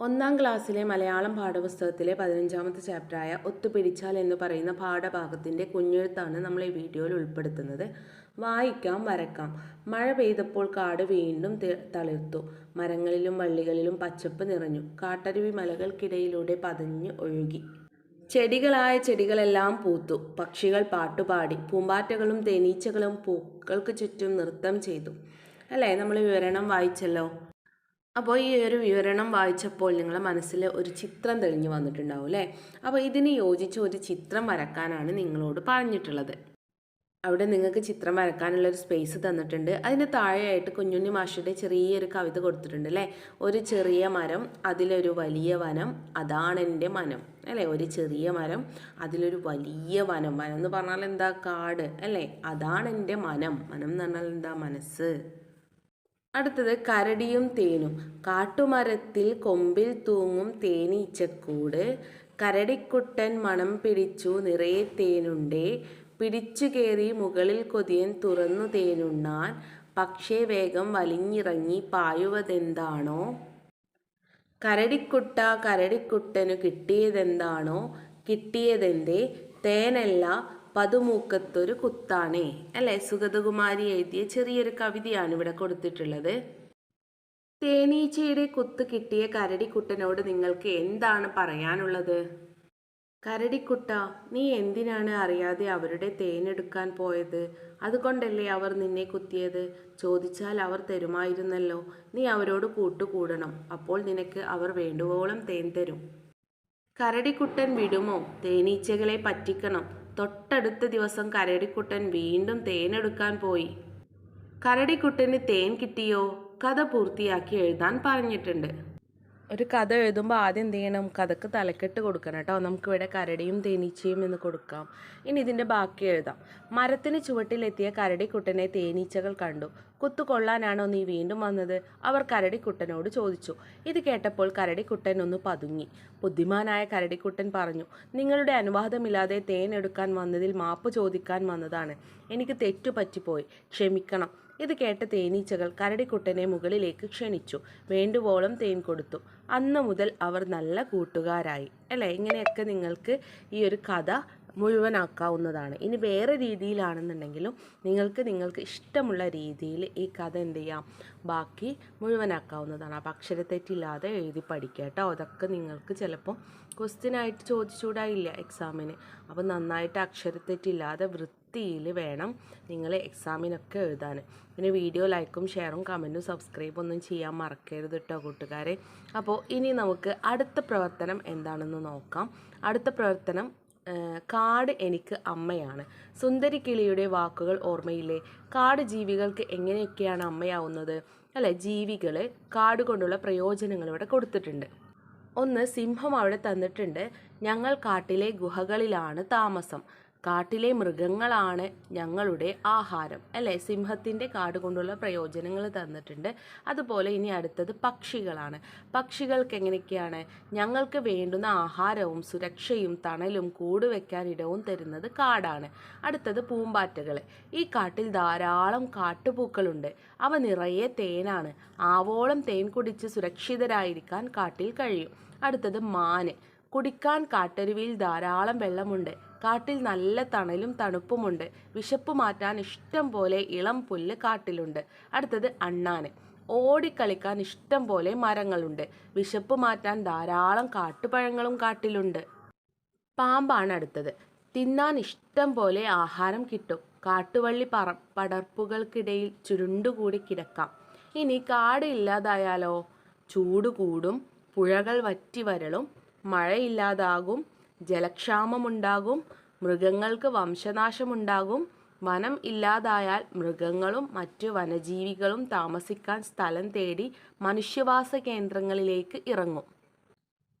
ഒന്നാം ക്ലാസ്സിലെ മലയാളം പാഠപുസ്തകത്തിലെ പതിനഞ്ചാമത്തെ ചാപ്റ്ററായ ഒത്തുപിടിച്ചാൽ എന്ന് പറയുന്ന പാഠഭാഗത്തിന്റെ കുഞ്ഞെഴുത്താണ് നമ്മൾ ഈ വീഡിയോയിൽ ഉൾപ്പെടുത്തുന്നത്. വായിക്കാം വരക്കാം. മഴ പെയ്തപ്പോൾ കാട് വീണ്ടും തളിർത്തു. മരങ്ങളിലും വള്ളികളിലും പച്ചപ്പ് നിറഞ്ഞു. കാട്ടരുവി മലകൾക്കിടയിലൂടെ പതഞ്ഞ് ഒഴുകി. ചെടികളായ ചെടികളെല്ലാം പൂത്തു. പക്ഷികൾ പാട്ടുപാടി. പൂമ്പാറ്റകളും തേനീച്ചകളും പൂക്കൾക്ക് ചുറ്റും നൃത്തം ചെയ്തു. അല്ലേ? നമ്മൾ വിവരണം വായിച്ചല്ലോ. അപ്പോൾ ഈ ഒരു വിവരണം വായിച്ചപ്പോൾ നിങ്ങളുടെ മനസ്സിൽ ഒരു ചിത്രം തെളിഞ്ഞു വന്നിട്ടുണ്ടാവും അല്ലേ? അപ്പോൾ ഇതിന് യോജിച്ച് ഒരു ചിത്രം വരക്കാനാണ് നിങ്ങളോട് പറഞ്ഞിട്ടുള്ളത്. അവിടെ നിങ്ങൾക്ക് ചിത്രം വരക്കാനുള്ള ഒരു സ്പേസ് തന്നിട്ടുണ്ട്. അതിന് താഴെയായിട്ട് കുഞ്ഞുണ്ണി മാഷയുടെ ചെറിയൊരു കവിത കൊടുത്തിട്ടുണ്ട് അല്ലേ? ഒരു ചെറിയ മരം അതിലൊരു വലിയ വനം അതാണ് എന്റെ മനം അല്ലേ? ഒരു ചെറിയ മരം അതിലൊരു വലിയ വനം. വനം എന്ന് പറഞ്ഞാൽ എന്താ? കാട് അല്ലേ? അതാണ് എന്റെ മനം മനം എന്ന് പറഞ്ഞാൽ എന്താ? മനസ്സ്. അടുത്തത് കരടിയും തേനും. കാട്ടുമരത്തിൽ കൊമ്പിൽ തൂങ്ങും തേനീച്ചക്കൂട് കരടിക്കുട്ടൻ മണം പിടിച്ചു നിറയെ തേനുണ്ടേ. പിടിച്ചു കയറി മുകളിൽ കൊതിയൻ തുറന്നു തേനുണ്ണാൻ. പക്ഷേ വേഗം വലിഞ്ഞിറങ്ങി പായുവതെന്താണോ? കരടിക്കുട്ട കരടിക്കുട്ടനു കിട്ടിയതെന്താണോ? കിട്ടിയതെന്തേ? തേനല്ല പതുമൂക്കത്തൊരു കുത്താണേ. അല്ലേ? സുഗതകുമാരി എഴുതിയ ചെറിയൊരു കവിതയാണ് ഇവിടെ കൊടുത്തിട്ടുള്ളത്. തേനീച്ചയുടെ കുത്ത് കിട്ടിയ കരടിക്കുട്ടനോട് നിങ്ങൾക്ക് എന്താണ് പറയാനുള്ളത്? കരടിക്കുട്ട നീ എന്തിനാണ് അറിയാതെ അവരുടെ തേനെടുക്കാൻ പോയത്? അതുകൊണ്ടല്ലേ അവർ നിന്നെ കുത്തിയത്? ചോദിച്ചാൽ അവർ തരുമായിരുന്നല്ലോ. നീ അവരോട് കൂട്ടുകൂടണം. അപ്പോൾ നിനക്ക് അവർ വേണ്ടുവോളം തേൻ തരും. കരടിക്കുട്ടൻ വിടുമോ? തേനീച്ചകളെ പറ്റിക്കണം. തൊട്ടടുത്ത ദിവസം കരടിക്കുട്ടൻ വീണ്ടും തേനെടുക്കാൻ പോയി. കരടിക്കുട്ടന് തേൻ കിട്ടിയോ? കഥ പൂർത്തിയാക്കി എഴുതാൻ പറഞ്ഞിട്ടുണ്ട്. ഒരു കഥ എഴുതുമ്പോൾ ആദ്യം എന്ത് ചെയ്യണം? കഥക്ക് തലക്കെട്ട് കൊടുക്കണം കേട്ടോ. നമുക്കിവിടെ കരടിയും തേനീച്ചയും എന്ന് കൊടുക്കാം. ഇനി ഇതിന്റെ ബാക്കി എഴുതാം. മരത്തിന് ചുവട്ടിലെത്തിയ കരടിക്കുട്ടനെ തേനീച്ചകൾ കണ്ടു. കുത്തുകൊള്ളാനാണോ നീ വീണ്ടും വന്നത്? അവർ കരടിക്കുട്ടനോട് ചോദിച്ചു. ഇത് കേട്ടപ്പോൾ കരടിക്കുട്ടൻ ഒന്ന് പതുങ്ങി. ബുദ്ധിമാനായ കരടിക്കുട്ടൻ പറഞ്ഞു നിങ്ങളുടെ അനുവാദമില്ലാതെ തേൻ എടുക്കാൻ വന്നതിൽ മാപ്പ് ചോദിക്കാൻ വന്നതാണ്. എനിക്ക് തെറ്റു പറ്റിപ്പോയി ക്ഷമിക്കണം. ഇത് കേട്ട തേനീച്ചകൾ കരടിക്കുട്ടനെ മുകളിലേക്ക് ക്ഷണിച്ചു. വേണ്ടുവോളം തേൻ കൊടുത്തു. അന്ന് മുതൽ അവർ നല്ല കൂട്ടുകാരായി. അല്ലേ? ഇങ്ങനെയൊക്കെ നിങ്ങൾക്ക് ഈ ഒരു കഥ മുഴുവനാക്കാവുന്നതാണ്. ഇനി വേറെ രീതിയിലാണെന്നുണ്ടെങ്കിലും നിങ്ങൾക്ക് നിങ്ങൾക്ക് ഇഷ്ടമുള്ള രീതിയിൽ ഈ കഥ എന്ത് ചെയ്യാം? ബാക്കി മുഴുവനാക്കാവുന്നതാണ്. അപ്പം അക്ഷരത്തെറ്റില്ലാതെ എഴുതി പഠിക്കുക കേട്ടോ. അതൊക്കെ നിങ്ങൾക്ക് ചിലപ്പോൾ ക്വസ്റ്റ്യനായിട്ട് ചോദിച്ചുകൂടായില്ല എക്സാമിന് അപ്പോൾ നന്നായിട്ട് അക്ഷരത്തെറ്റില്ലാതെ വൃത്തിയിൽ വേണം നിങ്ങൾ എക്സാമിനൊക്കെ എഴുതാൻ. പിന്നെ വീഡിയോ ലൈക്കും ഷെയറും കമന്റും സബ്സ്ക്രൈബ് ഒന്നും ചെയ്യാൻ മറക്കരുത് കേട്ടോ കൂട്ടുകാരെ. അപ്പോൾ ഇനി നമുക്ക് അടുത്ത പ്രവർത്തനം എന്താണെന്ന് നോക്കാം. അടുത്ത പ്രവർത്തനം കാട് എനിക്ക് അമ്മയാണ്. സുന്ദരി കിളിയുടെ വാക്കുകൾ ഓർമ്മയില്ലേ? കാട് ജീവികൾക്ക് എങ്ങനെയൊക്കെയാണ് അമ്മയാവുന്നത്? അല്ലെ ജീവികൾ കാട് കൊണ്ടുള്ള പ്രയോജനങ്ങൾ ഇവിടെ കൊടുത്തിട്ടുണ്ട്. ഒന്ന് സിംഹം അവിടെ തന്നിട്ടുണ്ട്. ഞങ്ങൾ കാട്ടിലെ ഗുഹകളിലാണ് താമസം. കാട്ടിലെ മൃഗങ്ങളാണ് ഞങ്ങളുടെ ആഹാരം. അല്ലേ? സിംഹത്തിന്റെ കാട് കൊണ്ടുള്ള പ്രയോജനങ്ങൾ തന്നിട്ടുണ്ട്. അതുപോലെ ഇനി അടുത്തത് പക്ഷികളാണ്. പക്ഷികൾക്ക് എങ്ങനെയൊക്കെയാണ്? ഞങ്ങൾക്ക് വേണ്ടുന്ന ആഹാരവും സുരക്ഷയും തണലും കൂട് വെക്കാൻ ഇടവും തരുന്നത് കാടാണ്. അടുത്തത് പൂമ്പാറ്റകൾ ഈ കാട്ടിൽ ധാരാളം കാട്ടുപൂക്കളുണ്ട്. അവ നിറയെ തേനാണ്. ആവോളം തേൻ കുടിച്ച് സുരക്ഷിതരായിരിക്കാൻ കാട്ടിൽ കഴിയും. അടുത്തത് മാന്. കുടിക്കാൻ കാട്ടരുവിയിൽ ധാരാളം വെള്ളമുണ്ട്. കാട്ടിൽ നല്ല തണലും തണുപ്പുമുണ്ട്. വിശപ്പ് മാറ്റാൻ ഇഷ്ടം പോലെ ഇളം പുല്ല് കാട്ടിലുണ്ട്. അടുത്തത് അണ്ണാന്. ഓടിക്കളിക്കാൻ ഇഷ്ടം പോലെ മരങ്ങളുണ്ട്. വിശപ്പ് മാറ്റാൻ ധാരാളം കാട്ടുപഴങ്ങളും കാട്ടിലുണ്ട്. പാമ്പാണ് അടുത്തത്. തിന്നാൻ ഇഷ്ടം പോലെ ആഹാരം കിട്ടും. കാട്ടുവള്ളി പറ പടർപ്പുകൾക്കിടയിൽ ചുരുണ്ടുകൂടി കിടക്കാം. ഇനി കാട് ഇല്ലാതായാലോ? ചൂട് കൂടും പുഴകൾ വറ്റി വരളും മഴയില്ലാതാകും ജലക്ഷാമമുണ്ടാകും മൃഗങ്ങൾക്ക് വംശനാശമുണ്ടാകും വനം ഇല്ലാതായാൽ മൃഗങ്ങളും മറ്റു വനജീവികളും താമസിക്കാൻ സ്ഥലം തേടി മനുഷ്യവാസ കേന്ദ്രങ്ങളിലേക്ക് ഇറങ്ങും.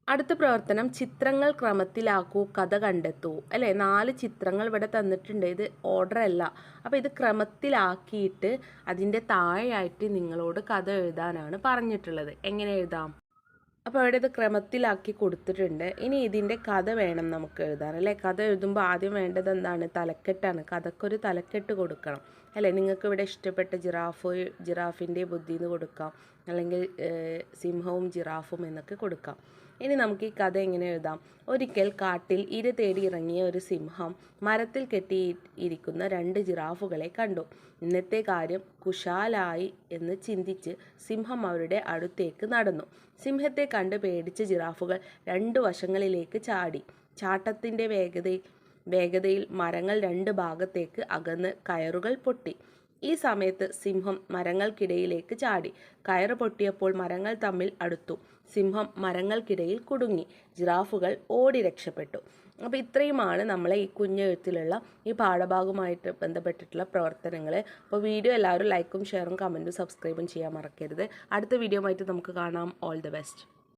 അടുത്ത പ്രവർത്തനം ചിത്രങ്ങൾ ക്രമത്തിലാക്കൂ കഥ കണ്ടെത്തൂ. അല്ലേ? നാല് ചിത്രങ്ങൾ ഇവിടെ തന്നിട്ടുണ്ട്. ഇത് ഓർഡർ അല്ല. അപ്പോൾ ഇത് ക്രമത്തിലാക്കിയിട്ട് അതിന്റെ താഴെയായിട്ട് നിങ്ങളോട് കഥ എഴുതാനാണ് പറഞ്ഞിട്ടുള്ളത്. എങ്ങനെ എഴുതാം? അപ്പോൾ അവിടെ ഇത് ക്രമത്തിലാക്കി കൊടുത്തിട്ടുണ്ട്. ഇനി ഇതിന്റെ കഥ വേണം നമുക്ക് എഴുതാൻ അല്ലേ? കഥ എഴുതുമ്പോൾ ആദ്യം വേണ്ടത് എന്താണ്? തലക്കെട്ടാണ്. കഥക്കൊരു തലക്കെട്ട് കൊടുക്കണം അല്ലേ? നിങ്ങൾക്ക് ഇവിടെ ഇഷ്ടപ്പെട്ട ജിറാഫ് ജിറാഫിന്റെ ബുദ്ധി എന്ന് കൊടുക്കാം. അല്ലെങ്കിൽ സിംഹവും ജിറാഫും എന്നൊക്കെ കൊടുക്കാം. ഇനി നമുക്ക് ഈ കഥ എങ്ങനെ എഴുതാം? ഒരിക്കൽ കാട്ടിൽ ഇര തേടി ഇറങ്ങിയ ഒരു സിംഹം മരത്തിൽ കെട്ടി ഇരിക്കുന്ന രണ്ട് ജിറാഫുകളെ കണ്ടു. ഇന്നത്തെ കാര്യം കുശാലായി എന്ന് ചിന്തിച്ച് സിംഹം അവരുടെ അടുത്തേക്ക് നടന്നു. സിംഹത്തെ കണ്ട് പേടിച്ച ജിറാഫുകൾ രണ്ട് വശങ്ങളിലേക്ക് ചാടി. ചാട്ടത്തിന്റെ വേഗതയിൽ വേഗതയിൽ മരങ്ങൾ രണ്ട് ഭാഗത്തേക്ക് അകന്ന് കയറുകൾ പൊട്ടി. ഈ സമയത്ത് സിംഹം മരങ്ങൾക്കിടയിലേക്ക് ചാടി. കയറ് പൊട്ടിയപ്പോൾ മരങ്ങൾ തമ്മിൽ അടുത്തു. സിംഹം മരങ്ങൾക്കിടയിൽ കുടുങ്ങി. ജിറാഫുകൾ ഓടി രക്ഷപ്പെട്ടു. അപ്പോൾ ഇത്രയുമാണ് നമ്മളെ ഈ കുഞ്ഞെഴുത്തിലുള്ള ഈ പാഠഭാഗവുമായിട്ട് ബന്ധപ്പെട്ടിട്ടുള്ള പ്രവർത്തനങ്ങൾ അപ്പോൾ വീഡിയോ എല്ലാവരും ലൈക്കും ഷെയറും കമന്റും സബ്സ്ക്രൈബും ചെയ്യാൻ മറക്കരുത്. അടുത്ത വീഡിയോ ആയിട്ട് നമുക്ക് കാണാം. All the best